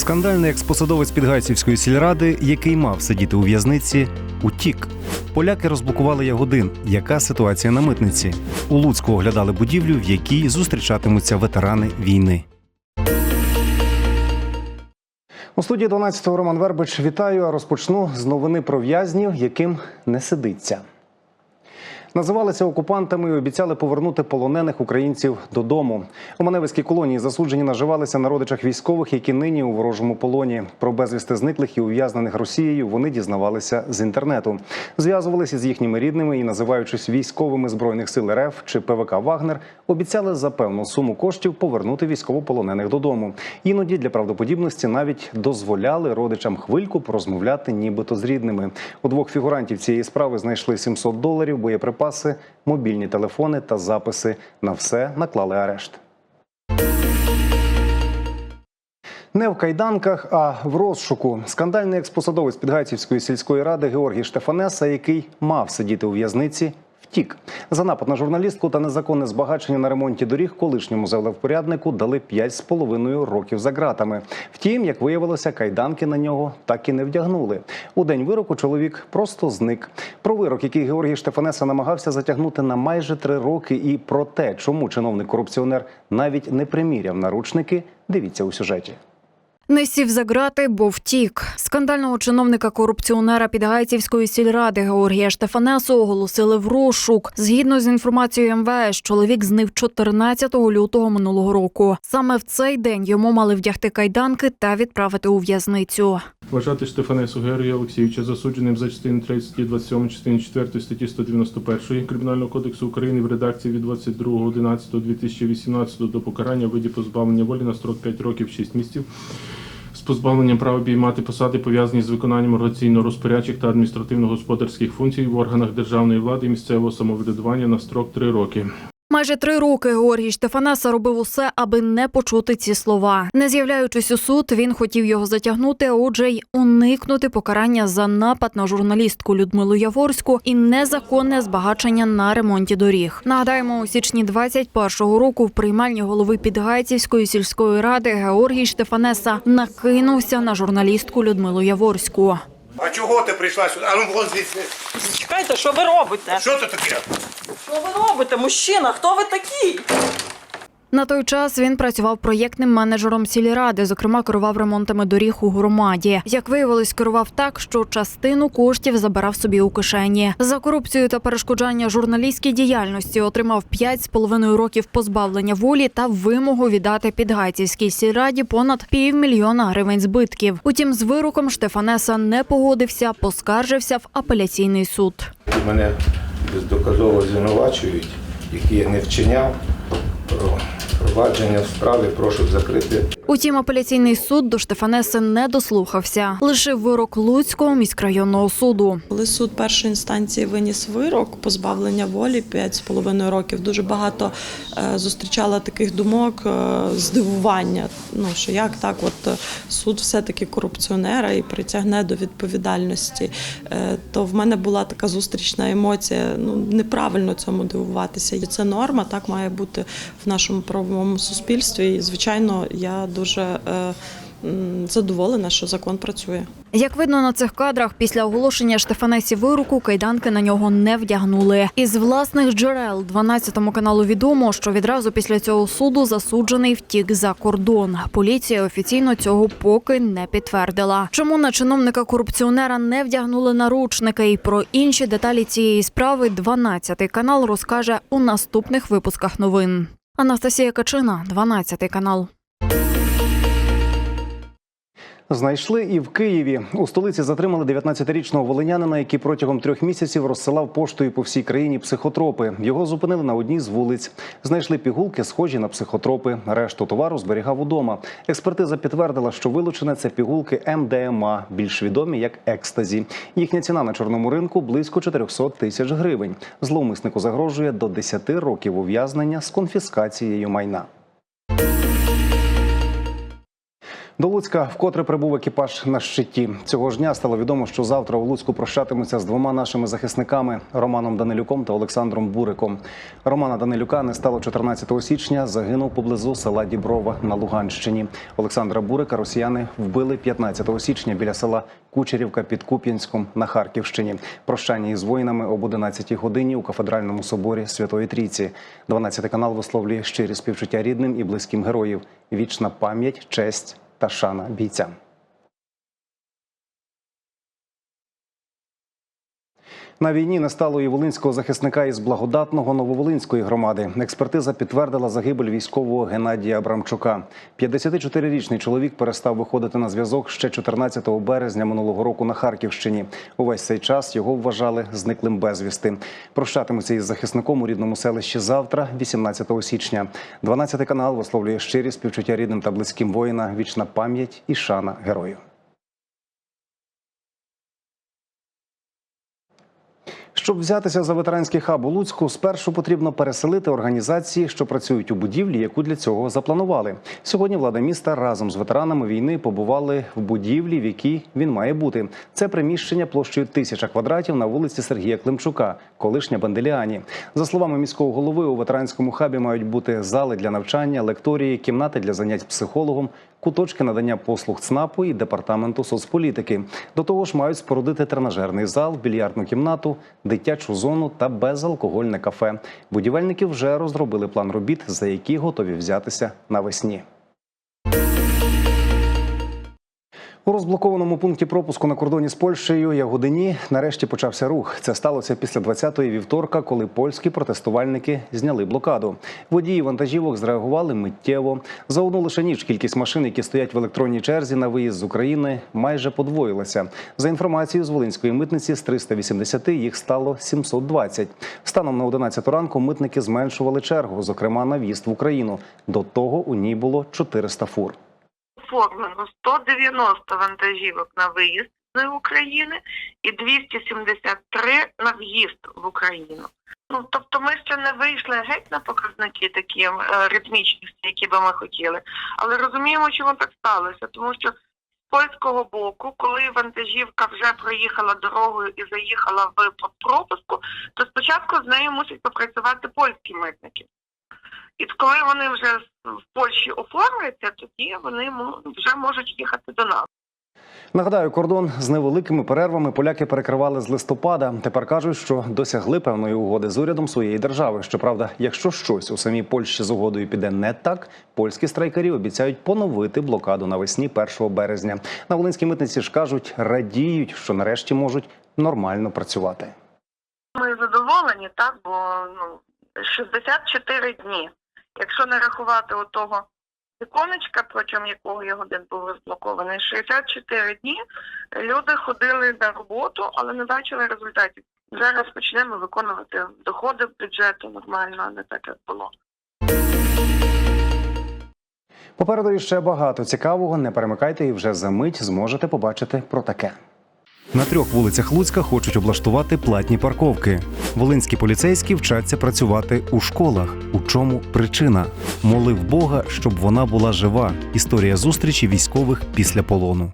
Скандальний експосадовець Підгайцівської сільради, який мав сидіти у в'язниці, утік. Поляки розблокували Ягодин. Яка ситуація на митниці? У Луцьку оглядали будівлю, в якій зустрічатимуться ветерани війни. У студії 12-го Роман Вербич вітаю. Розпочну з новини про в'язнів, яким не сидиться. Називалися окупантами і обіцяли повернути полонених українців додому. У Маневицькій колонії засуджені наживалися на родичах військових, які нині у ворожому полоні. Про безвісти зниклих і ув'язнених Росією вони дізнавалися з інтернету. Зв'язувалися з їхніми рідними і, називаючись військовими збройних сил РФ чи ПВК Вагнер, обіцяли за певну суму коштів повернути військовополонених додому. Іноді для правдоподібності навіть дозволяли родичам хвильку порозмовляти, нібито з рідними. У двох фігурантів цієї справи знайшли 700 доларів, боєприпаси, мобільні телефони та записи. На все наклали арешт. Не в кайданках, а в розшуку. Скандальний експосадовець Підгайцівської сільської ради Георгій Штефанеса, який мав сидіти у в'язниці, втік. За напад на журналістку та незаконне збагачення на ремонті доріг колишньому завлевпоряднику дали 5,5 років за ґратами. Втім, як виявилося, кайданки на нього так і не вдягнули. У день вироку чоловік просто зник. Про вирок, який Георгій Штефанеса намагався затягнути на майже три роки, і про те, чому чиновник-корупціонер навіть не приміряв наручники, дивіться у сюжеті. Не сів за грати, бо втік. Скандального чиновника-корупціонера Підгайцівської сільради Георгія Штефанесу оголосили в розшук. Згідно з інформацією МВС, чоловік зник 14 лютого минулого року. Саме в цей день йому мали вдягти кайданки та відправити у в'язницю. Вважати Штефанесу Георгія Олексійовича засудженим за частини 3 статті 27 частини 4 статті 191 Кримінального кодексу України в редакції від 22.11.2018 до покарання в виді позбавлення волі на строк 5 років 6 місяців з позбавленням права обіймати посади, пов'язані з виконанням організаційно-розпорядчих та адміністративно-господарських функцій в органах державної влади і місцевого самоврядування на строк 3 роки. Майже три роки Георгій Штефанеса робив усе, аби не почути ці слова. Не з'являючись у суд, він хотів його затягнути, а отже, й уникнути покарання за напад на журналістку Людмилу Яворську і незаконне збагачення на ремонті доріг. Нагадаємо, у січні 21-го року в приймальні голови Підгайцівської сільської ради Георгій Штефанеса накинувся на журналістку Людмилу Яворську. А чого ти прийшла сюди? А ну вон звідси. Чекайте, що ви робите? Що це таке? Що ви робите, мужчина? Хто ви такий? На той час він працював проєктним менеджером сільради, зокрема керував ремонтами доріг у громаді. Як виявилось, керував так, що частину коштів забирав собі у кишені. За корупцію та перешкоджання журналістській діяльності отримав 5,5 років позбавлення волі та вимогу віддати підгайцівській сільраді понад півмільйона гривень збитків. Утім, з вироком Штефанеса не погодився, поскаржився в апеляційний суд. Мене бездоказово звинувачують, які я не вчиняв. Про провадження в справі прошу закрити. Утім, апеляційний суд до Штефанеси не дослухався. Лишив вирок Луцького міськрайонного суду. Коли суд першої інстанції виніс вирок позбавлення волі 5,5 років, дуже багато е, зустрічала таких думок, е, здивування. Ну що як так, от е, суд все-таки корупціонера і притягне до відповідальності. То в мене була така зустрічна емоція. Ну неправильно цьому дивуватися. І це норма, так має бути в нашому правовому суспільстві. І звичайно, я дуже е, задоволена, що закон працює. Як видно на цих кадрах, після оголошення Штефанесі вироку кайданки на нього не вдягнули. Із власних джерел 12 каналу відомо, що відразу після цього суду засуджений втік за кордон. Поліція офіційно цього поки не підтвердила. Чому на чиновника корупціонера не вдягнули наручники? І про інші деталі цієї справи 12 канал розкаже у наступних випусках новин. Анастасія Качина, 12 канал. Знайшли і в Києві. У столиці затримали 19-річного волинянина, який протягом трьох місяців розсилав поштою по всій країні психотропи. Його зупинили на одній з вулиць. Знайшли пігулки, схожі на психотропи. Решту товару зберігав удома. Експертиза підтвердила, що вилучене це пігулки МДМА, більш відомі як екстазі. Їхня ціна на чорному ринку близько 400 тисяч гривень. Зловмиснику загрожує до 10 років ув'язнення з конфіскацією майна. До Луцька вкотре прибув екіпаж на щиті. Цього ж дня стало відомо, що завтра у Луцьку прощатимуться з двома нашими захисниками Романом Данилюком та Олександром Буриком. Романа Данилюка не стало 14 січня. Загинув поблизу села Діброва на Луганщині. Олександра Бурика росіяни вбили 15 січня біля села Кучерівка під Куп'янськом на Харківщині. Прощання із воїнами об 11 годині у кафедральному соборі Святої Трійці. 12 канал висловлює щирі співчуття рідним і близьким героїв. Вічна пам'ять, честь та шана бійцям. На війні не стало і волинського захисника із благодатного Нововолинської громади. Експертиза підтвердила загибель військового Геннадія Абрамчука. 54-річний чоловік перестав виходити на зв'язок ще 14 березня минулого року на Харківщині. Увесь цей час його вважали зниклим безвісти. Прощатимуться із захисником у рідному селищі завтра, 18 січня. 12 канал висловлює щирі співчуття рідним та близьким воїна. Вічна пам'ять і шана герою. Щоб взятися за ветеранський хаб у Луцьку, спершу потрібно переселити організації, що працюють у будівлі, яку для цього запланували. Сьогодні влада міста разом з ветеранами війни побували в будівлі, в якій він має бути. Це приміщення площею тисяча квадратів на вулиці Сергія Климчука, колишня Банделіані. За словами міського голови, у ветеранському хабі мають бути зали для навчання, лекторії, кімнати для занять психологом, куточки надання послуг ЦНАПу і департаменту соцполітики. До того ж, мають спорудити тренажерний зал, більярдну кімнату, дитячу зону та безалкогольне кафе. Будівельники вже розробили план робіт, за які готові взятися навесні. У розблокованому пункті пропуску на кордоні з Польщею Ягодині нарешті почався рух. Це сталося після 20-ї вівторка, коли польські протестувальники зняли блокаду. Водії вантажівок зреагували миттєво. За одну лише ніч кількість машин, які стоять в електронній черзі на виїзд з України, майже подвоїлася. За інформацією з Волинської митниці, з 380 їх стало 720. Станом на 11 ранку митники зменшували чергу, зокрема на в'їзд в Україну. До того у ній було 400 фур. Оформлено 190 вантажівок на виїзд з України і 273 на в'їзд в Україну. Ну тобто, ми ще не вийшли геть на показники такі е, ритмічності, які би ми хотіли, але розуміємо, чому так сталося, тому що з польського боку, коли вантажівка вже проїхала дорогою і заїхала в пропуску, то спочатку з нею мусять попрацювати польські митники. І коли вони вже в Польщі оформляться, тоді вони вже можуть їхати до нас. Нагадаю, кордон з невеликими перервами поляки перекривали з листопада. Тепер кажуть, що досягли певної угоди з урядом своєї держави. Щоправда, якщо щось у самій Польщі з угодою піде не так, польські страйкарі обіцяють поновити блокаду навесні 1 березня. На Волинській митниці ж кажуть, радіють, що нарешті можуть нормально працювати. Ми задоволені, так, бо ну 64 дні. Якщо не рахувати отого віконечка, протягом якого я годин був розблокований, 64 дні люди ходили на роботу, але не бачили результатів. Зараз почнемо виконувати доходи в бюджету нормально, а не так, як було. Попереду ще багато цікавого. Не перемикайте і вже за мить зможете побачити про таке. На трьох вулицях Луцька хочуть облаштувати платні парковки. Волинські поліцейські вчаться працювати у школах. У чому причина? Молив Бога, щоб вона була жива. Історія зустрічі військових після полону.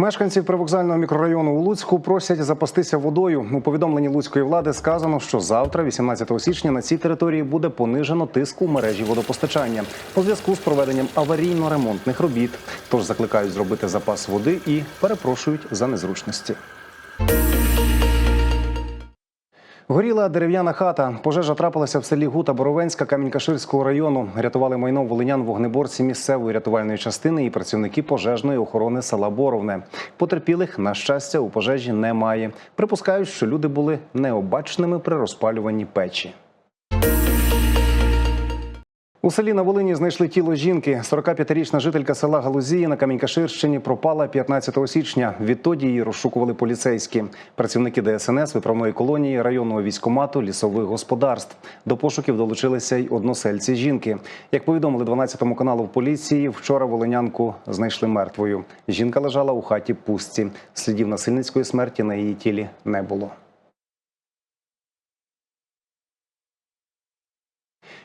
Мешканців привокзального мікрорайону у Луцьку просять запастися водою. У повідомленні луцької влади сказано, що завтра, 18 січня, на цій території буде понижено тиск у мережі водопостачання у зв'язку з проведенням аварійно-ремонтних робіт. Тож закликають зробити запас води і перепрошують за незручності. Горіла дерев'яна хата. Пожежа трапилася в селі Гута Боровенська Камінькаширського району. Рятували майно волинян вогнеборці місцевої рятувальної частини і працівники пожежної охорони села Боровне. Потерпілих, на щастя, у пожежі немає. Припускають, що люди були необачними при розпалюванні печі. У селі на Волині знайшли тіло жінки. 45-річна жителька села Галузії на Камінькаширщині пропала 15 січня. Відтоді її розшукували поліцейські. Працівники ДСНС, виправної колонії, районного військомату, лісових господарств. До пошуків долучилися й односельці жінки. Як повідомили 12 каналу в поліції, вчора волинянку знайшли мертвою. Жінка лежала у хаті пустці. Слідів насильницької смерті на її тілі не було.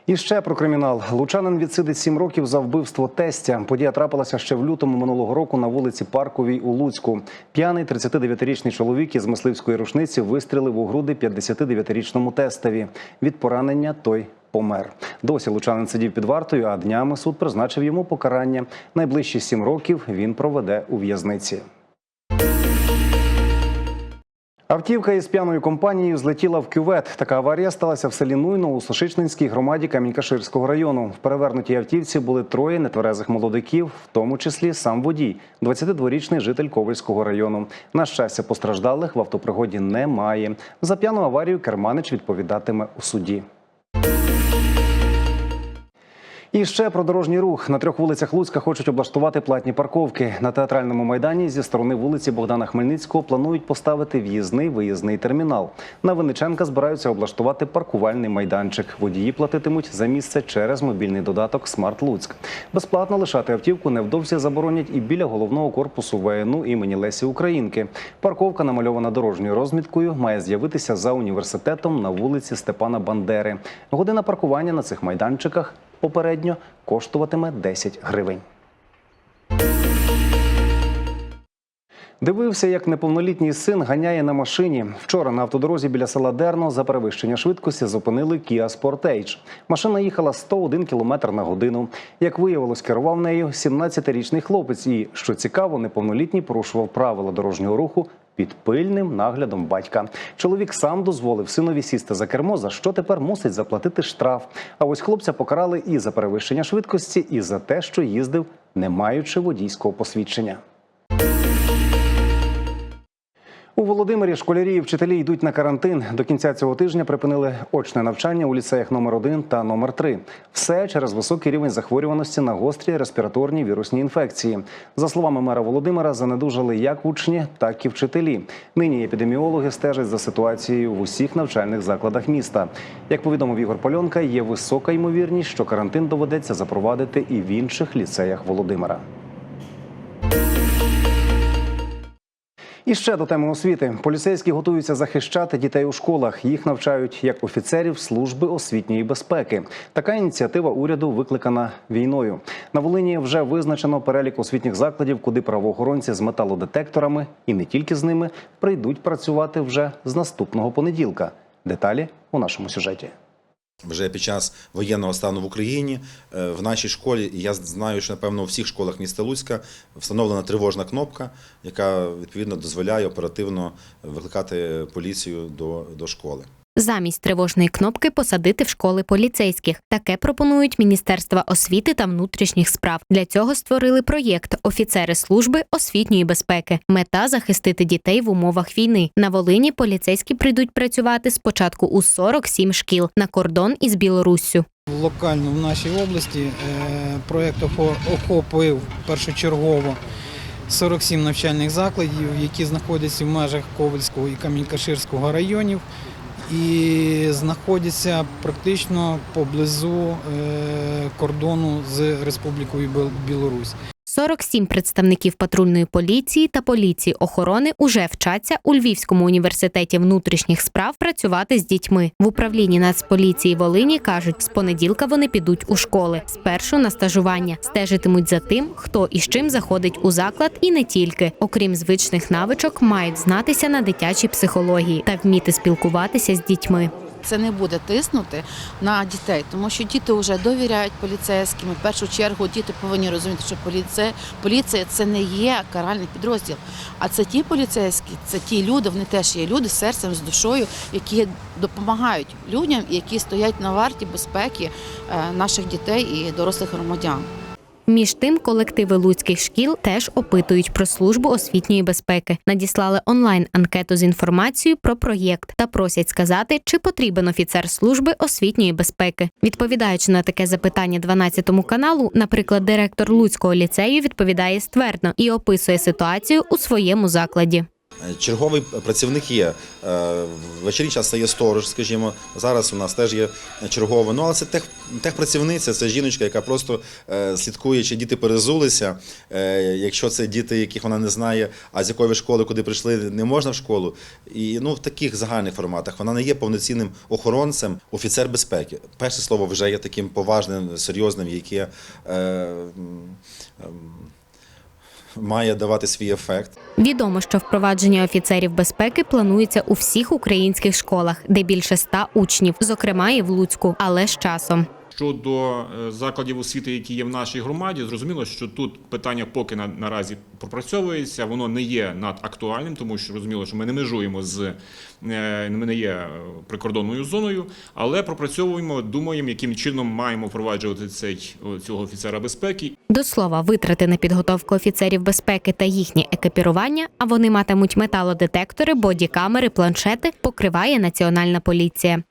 І ще про кримінал. Лучанин відсидить сім років за вбивство тестя. Подія трапилася ще в лютому минулого року на вулиці Парковій у Луцьку. П'яний 39-річний чоловік із мисливської рушниці вистрілив у груди 59-річному тестові. Від поранення той помер. Досі лучанин сидів під вартою, а днями суд призначив йому покарання. Найближчі сім років він проведе у в'язниці. Автівка із п'яною компанією злетіла в кювет. Така аварія сталася в селі Нуйно у Сошичнинській громаді Камінькаширського району. В перевернутій автівці були троє нетверезих молодиків, в тому числі сам водій, 22-річний житель Ковальського району. На щастя, постраждалих в автопригоді немає. За п'яну аварію керманич відповідатиме у суді. І ще про дорожній рух на трьох вулицях Луцька хочуть облаштувати платні парковки. На театральному майдані зі сторони вулиці Богдана Хмельницького планують поставити в'їзний виїзний термінал. На Винниченка збираються облаштувати паркувальний майданчик. Водії платитимуть за місце через мобільний додаток Смарт Луцьк. Безплатно лишати автівку невдовзі заборонять і біля головного корпусу ВНУ імені Лесі Українки. Парковка, намальована дорожньою розміткою, має з'явитися за університетом на вулиці Степана Бандери. Година паркування на цих майданчиках попередньо коштуватиме 10 гривень. Дивився, як неповнолітній син ганяє на машині. Вчора на автодорозі біля села Дерно за перевищення швидкості зупинили Kia Sportage. Машина їхала 101 км на годину. Як виявилось, керував нею 17-річний хлопець. І, що цікаво, неповнолітній порушував правила дорожнього руху під пильним наглядом батька. Чоловік сам дозволив синові сісти за кермо, за що тепер мусить заплатити штраф. А ось хлопця покарали і за перевищення швидкості, і за те, що їздив, не маючи водійського посвідчення. У Володимирі школярі і вчителі йдуть на карантин. До кінця цього тижня припинили очне навчання у ліцеях номер 1 та номер 3 Все через високий рівень захворюваності на гострі респіраторні вірусні інфекції. За словами мера Володимира, занедужали як учні, так і вчителі. Нині епідеміологи стежать за ситуацією в усіх навчальних закладах міста. Як повідомив Ігор Польонка, є висока ймовірність, що карантин доведеться запровадити і в інших ліцеях Володимира. І ще до теми освіти. Поліцейські готуються захищати дітей у школах. Їх навчають як офіцерів служби освітньої безпеки. Така ініціатива уряду викликана війною. На Волині вже визначено перелік освітніх закладів, куди правоохоронці з металодетекторами і не тільки з ними прийдуть працювати вже з наступного понеділка. Деталі у нашому сюжеті. Вже під час воєнного стану в Україні е, в нашій школі, і я знаю, що напевно у всіх школах міста Луцька встановлена тривожна кнопка, яка відповідно дозволяє оперативно викликати поліцію до, до школи. Замість тривожної кнопки посадити в школи поліцейських. Таке пропонують Міністерства освіти та внутрішніх справ. Для цього створили проєкт Офіцери служби освітньої безпеки. Мета захистити дітей в умовах війни. На Волині поліцейські прийдуть працювати спочатку у 47 шкіл на кордон із Білоруссю. Локально в нашій області е, проєкт охо- охопив першочергово 47 навчальних закладів, які знаходяться в межах Ковальського і Камінькаширського районів і знаходяться практично поблизу е, кордону з Республікою Білорусь. 47 представників патрульної поліції та поліції охорони уже вчаться у Львівському університеті внутрішніх справ працювати з дітьми. В управлінні Нацполіції Волині кажуть, з понеділка вони підуть у школи. Спершу на стажування стежитимуть за тим, хто і з чим заходить у заклад, і не тільки. Окрім звичних навичок, мають знатися на дитячій психології та вміти спілкуватися з дітьми. Це не буде тиснути на дітей, тому що діти вже довіряють поліцейським. В першу чергу діти повинні розуміти, що поліція, поліція це не є каральний підрозділ, а це ті поліцейські, це ті люди, вони теж є люди з серцем, з душою, які допомагають людям, які стоять на варті безпеки е, наших дітей і дорослих громадян. Між тим, колективи луцьких шкіл теж опитують про службу освітньої безпеки. Надіслали онлайн анкету з інформацією про проєкт та просять сказати, чи потрібен офіцер служби освітньої безпеки. Відповідаючи на таке запитання 12 каналу, наприклад, директор Луцького ліцею відповідає ствердно і описує ситуацію у своєму закладі. Е, Черговий працівник є. Е, В вечірній час це є сторож, скажімо. Зараз у нас теж є черговий. Ну, але це тех, техпрацівниця, це жіночка, яка просто е, слідкує, чи діти перезулися. Е, Якщо це діти, яких вона не знає, а з якої школи, куди прийшли, не можна в школу. І ну, в таких загальних форматах вона не є повноцінним охоронцем, офіцер безпеки. Перше слово вже є таким поважним, серйозним, яке е, ем, має давати свій ефект. Відомо, що впровадження офіцерів безпеки планується у всіх українських школах, де більше ста учнів, зокрема і в Луцьку, але з часом. Щодо е, закладів освіти, які є в нашій громаді, зрозуміло, що тут питання поки на, наразі пропрацьовується, воно не є надактуальним, тому що зрозуміло, що ми не межуємо з е, ми не є е, прикордонною зоною, але пропрацьовуємо, думаємо, яким чином маємо впроваджувати цей цього офіцера безпеки До слова, витрати на підготовку офіцерів безпеки та їхнє екіпірування, а вони матимуть металодетектори, бодікамери, планшети, покриває Національна поліція.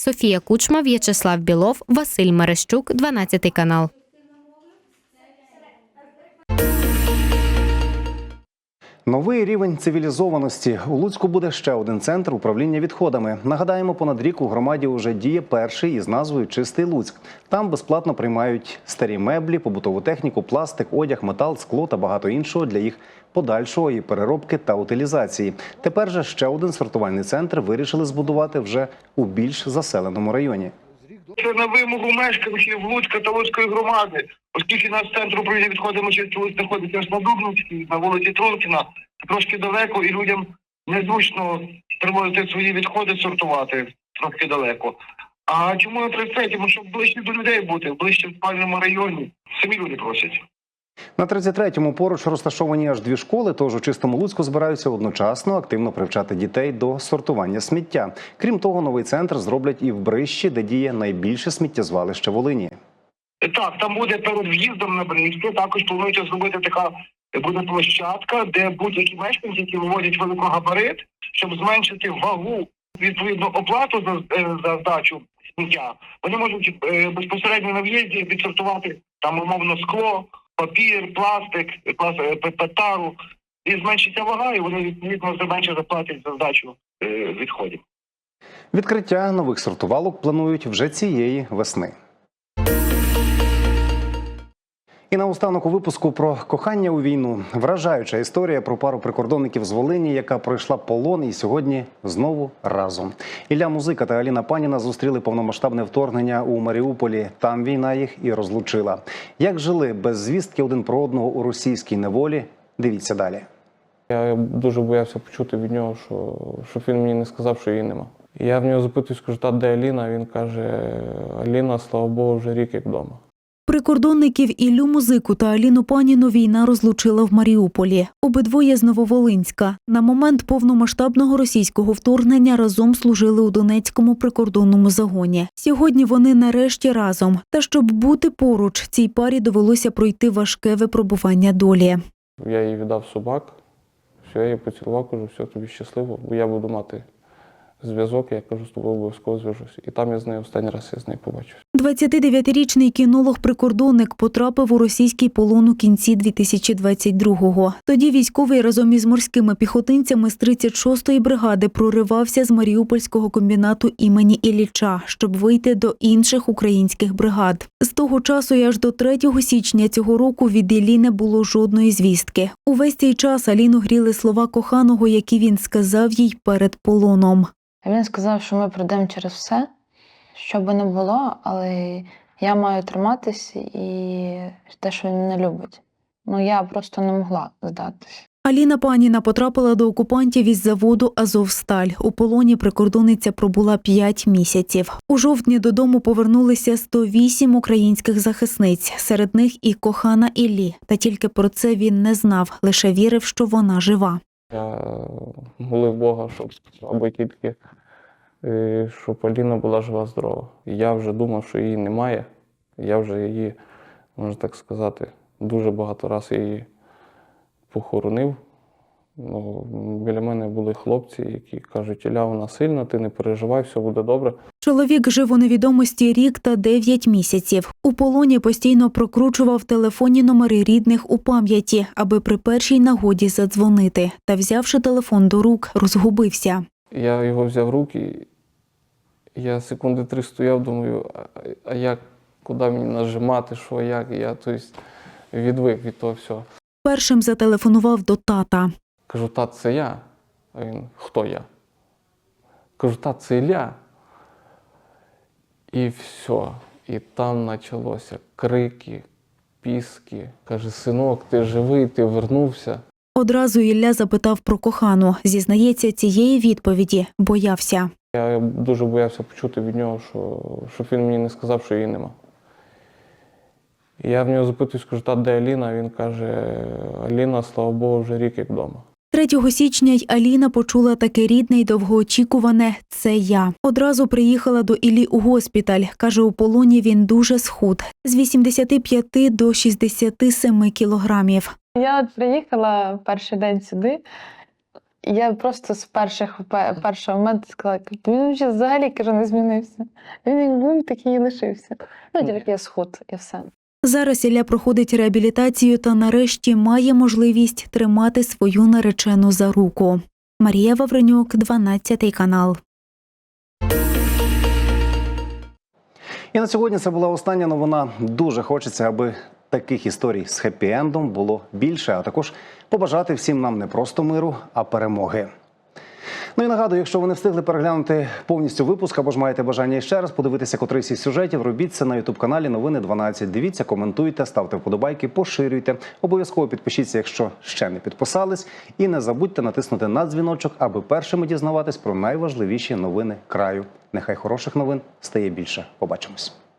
Софія Кучма, В'ячеслав Білов, Василь Мерещук, 12 канал. Новий рівень цивілізованості у Луцьку буде ще один центр управління відходами. Нагадаємо, понад рік у громаді вже діє перший із назвою Чистий Луцьк. Там безплатно приймають старі меблі, побутову техніку, пластик, одяг, метал, скло та багато іншого для їх подальшого і переробки та утилізації. Тепер же ще один сортувальний центр вирішили збудувати вже у більш заселеному районі. Це на вимогу мешканців Луцька та Луцької громади, оскільки нас центр управління відходами чисто Луць знаходиться на Дубновській, на вулиці Трункіна, трошки далеко, і людям незручно привозити свої відходи, сортувати трошки далеко. А чому на 33-му? Щоб ближче до людей бути, ближче в спальному районі. Самі люди просять. На 33-му поруч розташовані аж дві школи, тож у чистому Луцьку збираються одночасно активно привчати дітей до сортування сміття. Крім того, новий центр зроблять і в Брищі, де діє найбільше сміттєзвалище Волині. Так, там буде перед в'їздом на Бринське, також планується зробити така буде площадка, де будь-які мешканці, які вивозять великогабарит, щоб зменшити вагу, відповідно оплату за, е, за здачу сміття, вони можуть е, безпосередньо на в'їзді відсортувати там умовно скло, папір, пластик, пласт- е, тару, і зменшиться вага, і вони відповідно все менше заплатять за здачу е, відходів. Відкриття нових сортувалок планують вже цієї весни. І наостанок у випуску про кохання у війну. Вражаюча історія про пару прикордонників з Волині, яка пройшла полон і сьогодні знову разом. Ілля Музика та Аліна Паніна зустріли повномасштабне вторгнення у Маріуполі. Там війна їх і розлучила. Як жили без звістки один про одного у російській неволі? Дивіться далі. Я дуже боявся почути від нього, що, щоб він мені не сказав, що її нема. Я в нього запитую, скажу, та де Аліна? Він каже: Аліна, слава Богу, вже рік як вдома. Прикордонників Іллю Музику та Аліну Паніну війна розлучила в Маріуполі. Обидвоє з Нововолинська. На момент повномасштабного російського вторгнення разом служили у Донецькому прикордонному загоні. Сьогодні вони нарешті разом. Та щоб бути поруч, цій парі довелося пройти важке випробування долі. Я їй віддав собак, все, я її поцілував, кажу, все, тобі щасливо, бо я буду мати зв'язок, я кажу, з тобою обов'язково зв'яжусь. І там я з нею останній раз я з нею побачився. 29-річний кінолог-прикордонник потрапив у російський полон у кінці 2022-го. Тоді військовий разом із морськими піхотинцями з 36-ї бригади проривався з Маріупольського комбінату імені Ілліча, щоб вийти до інших українських бригад. З того часу і аж до 3 січня цього року від Іллі не було жодної звістки. Увесь цей час Аліну гріли слова коханого, які він сказав їй перед полоном. Він сказав, що ми пройдемо через все, що би не було, але я маю триматись і те, що він мене любить. Ну я просто не могла здатись. Аліна Паніна потрапила до окупантів із заводу Азовсталь. У полоні прикордонниця пробула 5 місяців. У жовтні додому повернулися 108 українських захисниць, серед них і кохана Іллі. Та тільки про це він не знав, лише вірив, що вона жива. Я молив Бога, щоб або тільки е, щоб Аліна була жива здорова. Я вже думав, що її немає. Я вже її, можна так сказати, дуже багато разів її похоронив. Ну, біля мене були хлопці, які кажуть, Ілля, вона сильна, ти не переживай, все буде добре. Чоловік жив у невідомості рік та дев'ять місяців. У полоні постійно прокручував телефонні номери рідних у пам'яті, аби при першій нагоді задзвонити. Та, взявши телефон до рук, розгубився. Я його взяв в руки, я секунди три стояв, думаю, а, а як, куди мені нажимати, що, як, я тобто, відвик від того всього. Першим зателефонував до тата. Кажу, тат, це я. А він, хто я? Кажу, тат, це Ілля. І все. І там почалося крики, піски. Каже, синок, ти живий, ти вернувся. Одразу Ілля запитав про кохану. Зізнається, цієї відповіді боявся. Я дуже боявся почути від нього, що, щоб він мені не сказав, що її нема. І я в нього запитуюсь, кажу, та де Аліна? Він каже, Аліна, слава Богу, вже рік як вдома. 3 січня й Аліна почула таке рідне й довгоочікуване «це я». Одразу приїхала до Іллі у госпіталь. Каже, у полоні він дуже схуд – з 85 до 67 кілограмів. Я приїхала перший день сюди. Я просто з перших першого моменту сказала, він взагалі каже, не змінився. Він був, такий і лишився. Ну, тільки схуд і все. Зараз Ілля проходить реабілітацію та нарешті має можливість тримати свою наречену за руку. Марія Вавренюк, 12 канал. І на сьогодні це була остання новина. Дуже хочеться, аби таких історій з хеппі-ендом було більше, а також побажати всім нам не просто миру, а перемоги. Ну і нагадую, якщо ви не встигли переглянути повністю випуск або ж маєте бажання ще раз подивитися котрийсь із сюжетів, робіть це на ютуб каналі Новини 12. Дивіться, коментуйте, ставте вподобайки, поширюйте. Обов'язково підпишіться, якщо ще не підписались, і не забудьте натиснути на дзвіночок, аби першими дізнаватись про найважливіші новини краю. Нехай хороших новин стає більше. Побачимось.